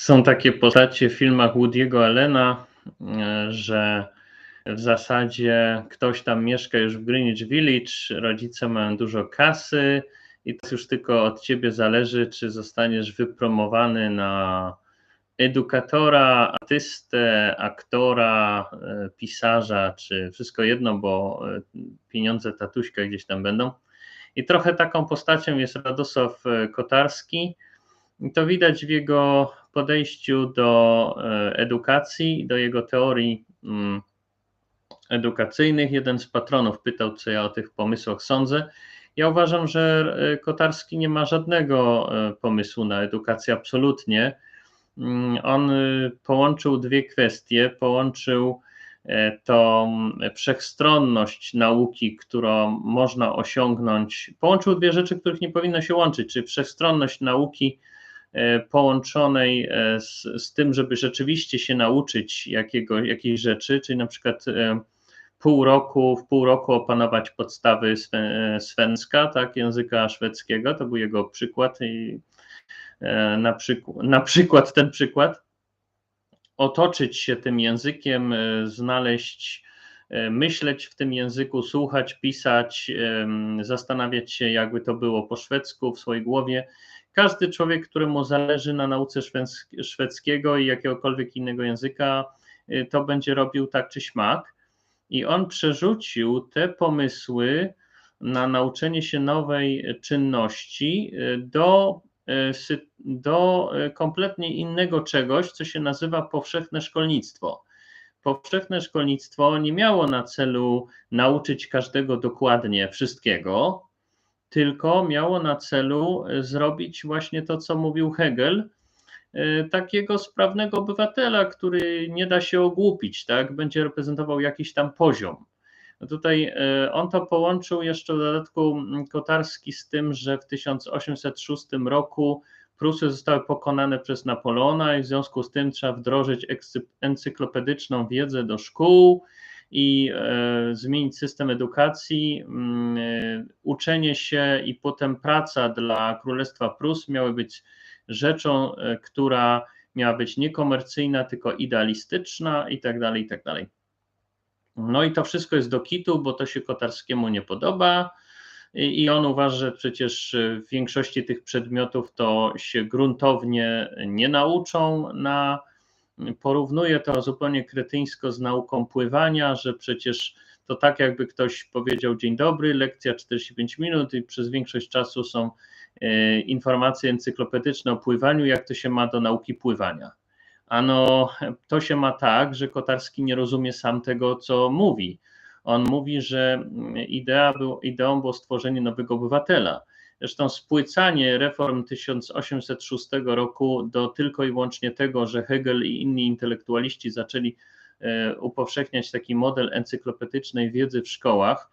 Są takie postacie w filmach Woody'ego Allena, e, że w zasadzie ktoś tam mieszka już w Greenwich Village, rodzice mają dużo kasy i to już tylko od ciebie zależy, czy zostaniesz wypromowany na edukatora, artystę, aktora, e, pisarza, czy wszystko jedno, bo e, pieniądze tatuśka gdzieś tam będą. I trochę taką postacią jest Radosław Kotarski. I to widać w jego podejściu do e, edukacji, do jego teorii mm, edukacyjnych. Jeden z patronów pytał, co ja o tych pomysłach sądzę. Ja uważam, że e, Kotarski nie ma żadnego e, pomysłu na edukację, absolutnie. Mm, on połączył dwie kwestie. Połączył tą wszechstronność nauki, którą można osiągnąć. Połączył dwie rzeczy, których nie powinno się łączyć, czyli wszechstronność nauki połączonej e, z, z tym, żeby rzeczywiście się nauczyć jakiego, jakiejś rzeczy, czyli na przykład e, pół roku, w pół roku opanować podstawy svenska, tak, języka szwedzkiego, to był jego przykład i na, przyk- na przykład ten przykład, otoczyć się tym językiem, znaleźć, myśleć w tym języku, słuchać, pisać, zastanawiać się, jakby to było po szwedzku w swojej głowie każdy człowiek, któremu zależy na nauce szwedzkiego i jakiegokolwiek innego języka, y, to będzie robił tak czy śmak. I on przerzucił te pomysły na nauczenie się nowej czynności y, do, y, do kompletnie innego czegoś, co się nazywa powszechne szkolnictwo. Powszechne szkolnictwo nie miało na celu nauczyć każdego dokładnie wszystkiego, tylko miało na celu e, zrobić właśnie to, co mówił Hegel, e, takiego sprawnego obywatela, który nie da się ogłupić, tak? będzie reprezentował jakiś tam poziom. No tutaj e, on to połączył jeszcze w dodatku Kotarski z tym, że w 1806 roku Prusy zostały pokonane przez Napoleona i w związku z tym trzeba wdrożyć encyklopedyczną wiedzę do szkół i e, zmienić system edukacji. Mm, e, uczenie się i potem praca dla Królestwa Prus miały być rzeczą, e, która miała być niekomercyjna, tylko idealistyczna i tak dalej, i tak dalej. No i to wszystko jest do kitu, bo to się Kotarskiemu nie podoba i on uważa, że przecież w większości tych przedmiotów to się gruntownie nie nauczą na porównuje to zupełnie kretyńsko z nauką pływania, że przecież to tak jakby ktoś powiedział dzień dobry, lekcja 45 minut i przez większość czasu są e, informacje encyklopedyczne o pływaniu, jak to się ma do nauki pływania. Ano, to się ma tak, że Kotarski nie rozumie sam tego, co mówi. On mówi, że idea był, ideą było stworzenie nowego obywatela. Zresztą spłycanie reform 1806 roku do tylko i wyłącznie tego, że Hegel i inni intelektualiści zaczęli e, upowszechniać taki model encyklopedycznej wiedzy w szkołach,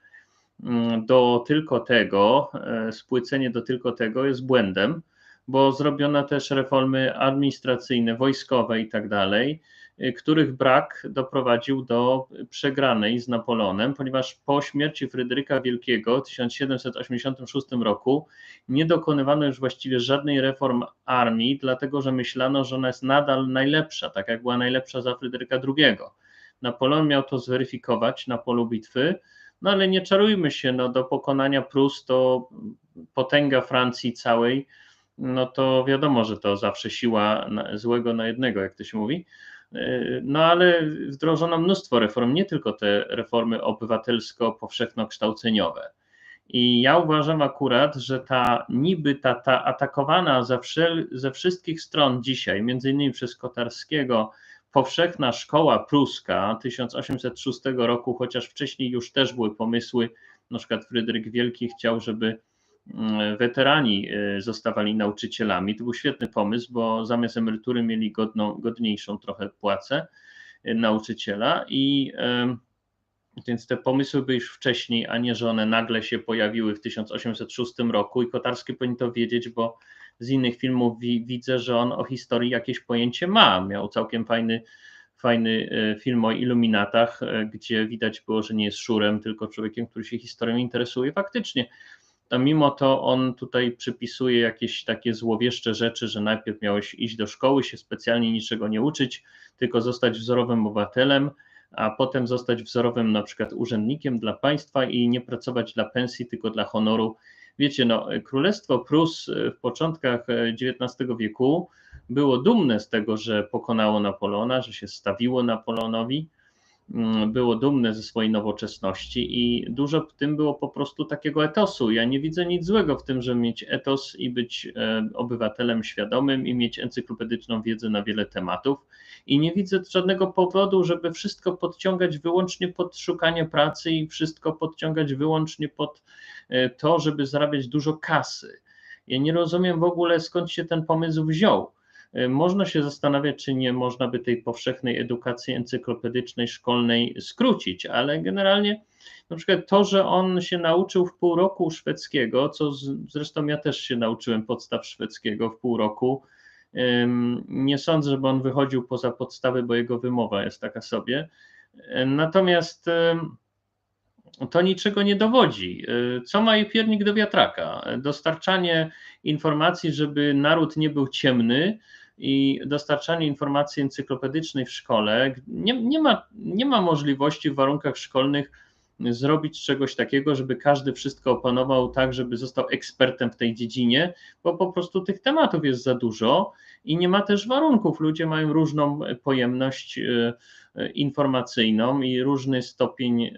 mm, do tylko tego, e, spłycenie do tylko tego jest błędem, bo zrobiono też reformy administracyjne, wojskowe i tak dalej. Y, których brak doprowadził do przegranej z Napoleonem, ponieważ po śmierci Fryderyka Wielkiego w 1786 roku nie dokonywano już właściwie żadnej reform armii, dlatego że myślano, że ona jest nadal najlepsza, tak jak była najlepsza za Fryderyka II. Napoleon miał to zweryfikować na polu bitwy, no ale nie czarujmy się, no do pokonania Prus to potęga Francji całej, no to wiadomo, że to zawsze siła złego na jednego, jak to się mówi. No ale wdrożono mnóstwo reform, nie tylko te reformy obywatelsko-powszechno-kształceniowe. I ja uważam akurat, że ta niby ta, ta atakowana ze, wszel, ze wszystkich stron dzisiaj, między innymi przez Kotarskiego, powszechna szkoła pruska 1806 roku, chociaż wcześniej już też były pomysły, na przykład Fryderyk Wielki chciał, żeby weterani y, zostawali nauczycielami. To był świetny pomysł, bo zamiast emerytury mieli godną, godniejszą trochę płacę y, nauczyciela i więc te pomysły były już wcześniej, a nie, że one nagle się pojawiły w 1806 roku i Kotarski powinien to wiedzieć, bo z innych filmów wi widzę, że on o historii jakieś pojęcie ma. Miał całkiem fajny, fajny y, film o iluminatach, gdzie widać było, że nie jest szurem, tylko człowiekiem, który się historią interesuje. Faktycznie a mimo to on tutaj przypisuje jakieś takie złowieszcze rzeczy, że najpierw miałeś iść do szkoły, się specjalnie niczego nie uczyć, tylko zostać wzorowym obywatelem, a potem zostać wzorowym na przykład urzędnikiem dla państwa i nie pracować dla pensji, tylko dla honoru. Wiecie, no, Królestwo Prus w początkach XIX wieku było dumne z tego, że pokonało Napoleona, że się stawiło Napoleonowi, było dumne ze swojej nowoczesności i dużo w tym było po prostu takiego etosu. Ja nie widzę nic złego w tym, żeby mieć etos i być e, obywatelem świadomym i mieć encyklopedyczną wiedzę na wiele tematów. I nie widzę żadnego powodu, żeby wszystko podciągać wyłącznie pod szukanie pracy i wszystko podciągać wyłącznie pod e, to, żeby zarabiać dużo kasy. Ja nie rozumiem w ogóle skąd się ten pomysł wziął można się zastanawiać, czy nie można by tej powszechnej edukacji encyklopedycznej, szkolnej skrócić, ale generalnie na przykład to, że on się nauczył w pół roku szwedzkiego, co zresztą ja też się nauczyłem podstaw szwedzkiego w pół roku. Nie sądzę, żeby on wychodził poza podstawy, bo jego wymowa jest taka sobie. E, natomiast to niczego nie dowodzi. E, co ma piernik do wiatraka? Dostarczanie informacji, żeby naród nie był ciemny, i dostarczanie informacji encyklopedycznej w szkole, nie, nie, ma, nie ma możliwości w warunkach szkolnych zrobić czegoś takiego, żeby każdy wszystko opanował tak, żeby został ekspertem w tej dziedzinie, bo po prostu tych tematów jest za dużo i nie ma też warunków. Ludzie mają różną pojemność e, e, informacyjną i różny stopień e,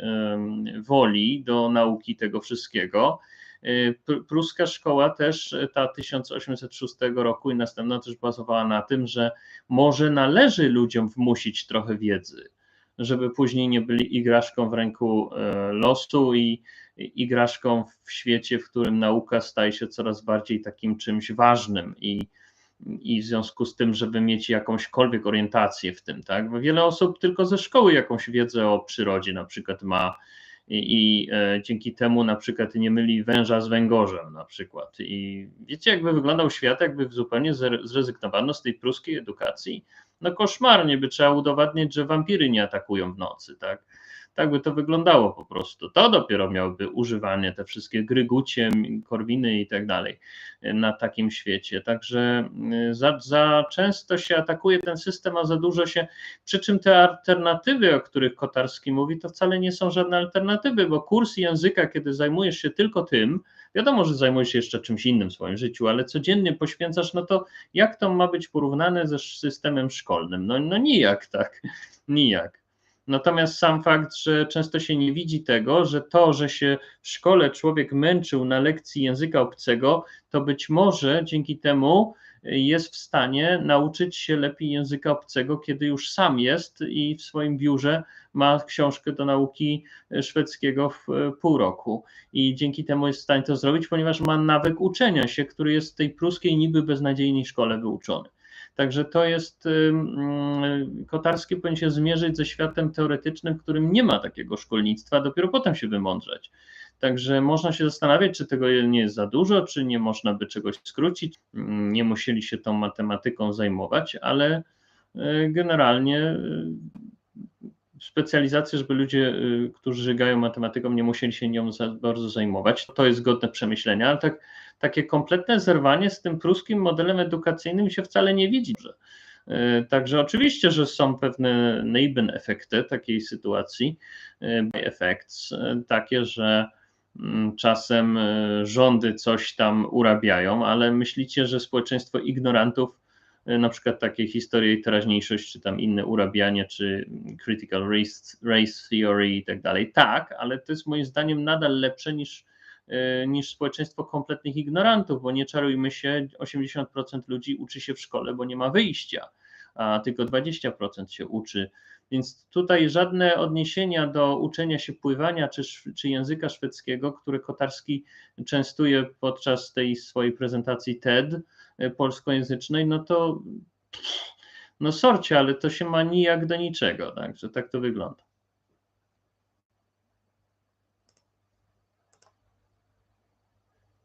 woli do nauki tego wszystkiego. Y, pruska szkoła też, ta 1806 roku i następna też bazowała na tym, że może należy ludziom wmusić trochę wiedzy, żeby później nie byli igraszką w ręku y, losu i igraszką w świecie, w którym nauka staje się coraz bardziej takim czymś ważnym i, i w związku z tym, żeby mieć jakąśkolwiek orientację w tym, tak? Wiele osób tylko ze szkoły jakąś wiedzę o przyrodzie na przykład ma, i, e, dzięki temu na przykład nie myli węża z węgorzem na przykład. I wiecie, jakby wyglądał świat, jakby zupełnie zrezygnowano z tej pruskiej edukacji. No koszmarnie by trzeba udowadniać, że wampiry nie atakują w nocy, tak? Tak by to wyglądało po prostu. To dopiero miałoby używanie, te wszystkie grygucie, korwiny i tak dalej na takim świecie. Także y, za, za często się atakuje ten system, a za dużo się, przy czym te alternatywy, o których Kotarski mówi, to wcale nie są żadne alternatywy, bo kurs języka, kiedy zajmujesz się tylko tym, Wiadomo, że zajmujesz się jeszcze czymś innym w swoim życiu, ale codziennie poświęcasz, no to jak to ma być porównane ze systemem szkolnym? No, no nijak tak, nijak. Natomiast sam fakt, że często się nie widzi tego, że to, że się w szkole człowiek męczył na lekcji języka obcego, to być może dzięki temu jest w stanie nauczyć się lepiej języka obcego, kiedy już sam jest i w swoim biurze ma książkę do nauki szwedzkiego w pół roku. I dzięki temu jest w stanie to zrobić, ponieważ ma nawyk uczenia się, który jest w tej pruskiej, niby beznadziejnej szkole wyuczony. Także to jest, Kotarski powinien się zmierzyć ze światem teoretycznym, w którym nie ma takiego szkolnictwa, dopiero potem się wymądrzeć. Także można się zastanawiać, czy tego nie jest za dużo, czy nie można by czegoś skrócić. Nie musieli się tą matematyką zajmować, ale e, generalnie e, specjalizację, żeby ludzie, e, którzy żygają matematyką, nie musieli się nią za bardzo zajmować. To jest godne przemyślenia, ale tak takie kompletne zerwanie z tym pruskim modelem edukacyjnym się wcale nie widzi. E, także oczywiście, że są pewne efekty takiej sytuacji, e, effects, takie, że mm, czasem rządy coś tam urabiają, ale myślicie, że społeczeństwo ignorantów, na przykład takie historie teraźniejszość, czy tam inne urabianie, czy critical race, race theory i tak dalej, tak, ale to jest moim zdaniem nadal lepsze niż Y, niż społeczeństwo kompletnych ignorantów, bo nie czarujmy się, 80% ludzi uczy się w szkole, bo nie ma wyjścia, a tylko 20% się uczy. Więc tutaj żadne odniesienia do uczenia się pływania czy, czy języka szwedzkiego, które Kotarski częstuje podczas tej swojej prezentacji TED y, polskojęzycznej, no to no sorcie, ale to się ma nijak do niczego, także tak to wygląda.